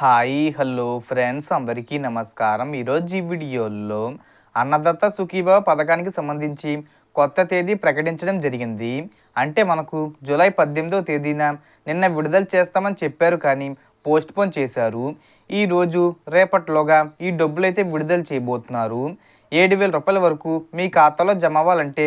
Hi hello friends అందరికీ నమస్కారం. ఈరోజు ఈ వీడియోలో అన్నదత్త సుఖీభావ పథకానికి సంబంధించి కొత్త తేదీ ప్రకటించడం జరిగింది. అంటే మనకు జూలై పద్దెనిమిదవ తేదీన నిన్న విడుదల చేస్తామని చెప్పారు కానీ పోస్ట్ పోన్ చేశారు. ఈరోజు రేపట్లోగా ఈ డబ్బులు అయితే విడుదల చేయబోతున్నారు. ఏడు వేల రూపాయల వరకు మీ ఖాతాలో జమ అవ్వాలంటే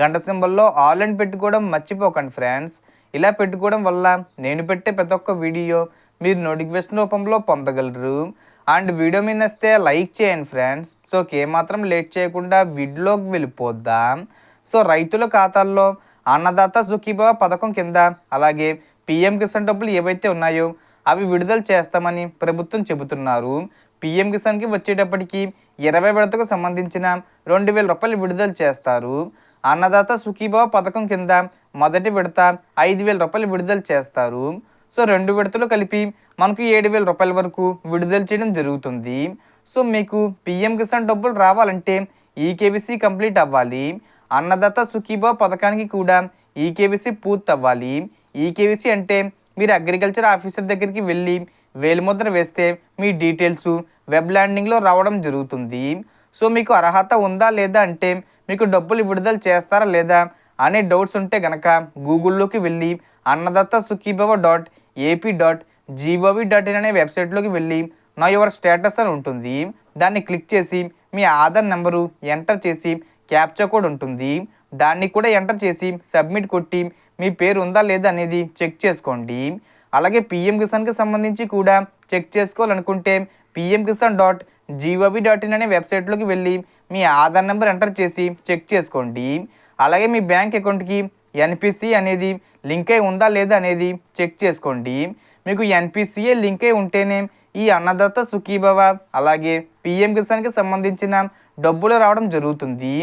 గంట సింబల్లో ఆల్ అని పెట్టుకోవడం మర్చిపోకండి ఫ్రెండ్స్. ఇలా పెట్టుకోవడం వల్ల నేను పెట్టే ప్రతి ఒక్క వీడియో మీరు నోటిఫికేషన్ రూపంలో పొందగలరు. అండ్ వీడియో మీద వస్తే లైక్ చేయండి ఫ్రెండ్స్. సో ఏమాత్రం లేట్ చేయకుండా వీడియోలోకి వెళ్ళిపోద్దాం సో రైతుల ఖాతాల్లో అన్నదాత సుఖీభావ పథకం కింద అలాగే పిఎం కిసాన్ డబ్బులు ఏవైతే ఉన్నాయో అవి విడుదల చేస్తామని ప్రభుత్వం చెబుతున్నారు. పిఎం కిసాన్కి వచ్చేటప్పటికి ఇరవై విడతకు సంబంధించిన రెండు వేల రూపాయలు విడుదల చేస్తారు. అన్నదాత సుఖీభావ పథకం కింద మొదటి విడత ఐదు వేల రూపాయలు విడుదల చేస్తారు. సో రెండు విడతలు కలిపి మనకు ఏడు వేల రూపాయల వరకు విడుదల చేయడం జరుగుతుంది. సో మీకు పిఎం కిసాన్ డబ్బులు రావాలంటే ఈకేవీసీ కంప్లీట్ అవ్వాలి. అన్నదాత సుఖీభావ పథకానికి కూడా ఈకేవీసీ పూర్తి అవ్వాలి ఈకేవీసీ అంటే మీరు అగ్రికల్చర్ ఆఫీసర్ దగ్గరికి వెళ్ళి వేలిముద్ర వేస్తే మీ డీటెయిల్స్ వెబ్ ల్యాండింగ్లో రావడం జరుగుతుంది. సో మీకు అర్హత ఉందా లేదా అంటే మీకు డబ్బులు విడుదల చేస్తారా లేదా అనే డౌట్స్ ఉంటే గనక గూగుల్లోకి వెళ్ళి Annadatta Sukhibhava dot AP dot G O V dot in అనే వెబ్సైట్లోకి వెళ్ళి నా యువర్ స్టేటస్ అని ఉంటుంది. దాన్ని క్లిక్ చేసి మీ ఆధార్ నెంబరు ఎంటర్ చేసి క్యాప్చా కోడ్ ఉంటుంది. దాన్ని కూడా ఎంటర్ చేసి సబ్మిట్ కొట్టి మీ పేరు ఉందా లేదా అనేది చెక్ చేసుకోండి. అలాగే పిఎం కిసాన్కి సంబంధించి కూడా చెక్ చేసుకోవాలనుకుంటే PM Kisan dot G O V dot in అనే వెబ్సైట్లోకి వెళ్ళి మీ ఆధార్ నెంబర్ ఎంటర్ చేసి చెక్ చేసుకోండి. అలాగే మీ బ్యాంక్ అకౌంట్కి ఎన్పిసి అనేది లింక్ అయి ఉందా లేదా అనేది చెక్ చేసుకోండి. మీకు ఎన్పిసిఏ లింక్ అయి ఉంటేనే ఈ అన్నదాత సుఖీభవ అలాగే పిఎం కిసాన్కి సంబంధించిన డబ్బులు రావడం జరుగుతుంది.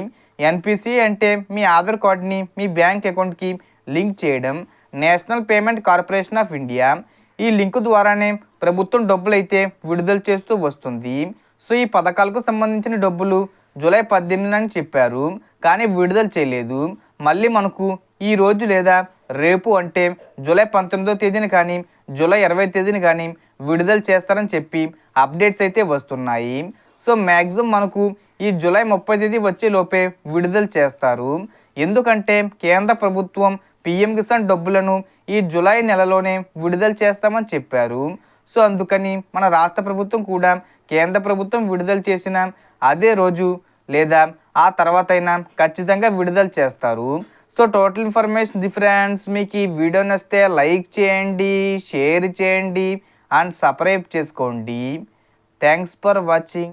ఎన్పిసి అంటే మీ ఆధార్ కార్డ్ని మీ బ్యాంక్ అకౌంట్కి లింక్ చేయడం national payment corporation of India ఈ లింక్ ద్వారానే ప్రభుత్వం డబ్బులు అయితే విడుదల చేస్తూ వస్తుంది. సో ఈ పథకాలకు సంబంధించిన డబ్బులు జూలై పద్దెనిమిది అని చెప్పారు కానీ విడుదల చేయలేదు. మళ్ళీ మనకు ఈ రోజు లేదా రేపు అంటే జూలై పంతొమ్మిదో తేదీన కానీ జూలై ఇరవై తేదీన కానీ విడుదల చేస్తారని చెప్పి అప్డేట్స్ అయితే వస్తున్నాయి. సో మ్యాక్సిమం మనకు ఈ జూలై ముప్పై తేదీ వచ్చే లోపే విడుదల చేస్తారు. ఎందుకంటే కేంద్ర ప్రభుత్వం పిఎం కిసాన్ డబ్బులను ఈ జూలై నెలలోనే విడుదల చేస్తామని చెప్పారు. సో అందుకని మన రాష్ట్ర ప్రభుత్వం కూడా కేంద్ర ప్రభుత్వం విడుదల చేసిన అదే రోజు లేదా ఆ తర్వాత అయినా ఖచ్చితంగా విడుదల చేస్తారు. సో టోటల్ ఇన్ఫర్మేషన్ డిఫరెన్స్ మీకు ఈ వీడియో నచ్చితే లైక్ చేయండి షేర్ చేయండి అండ్ సబ్స్క్రైబ్ చేసుకోండి. Thanks for watching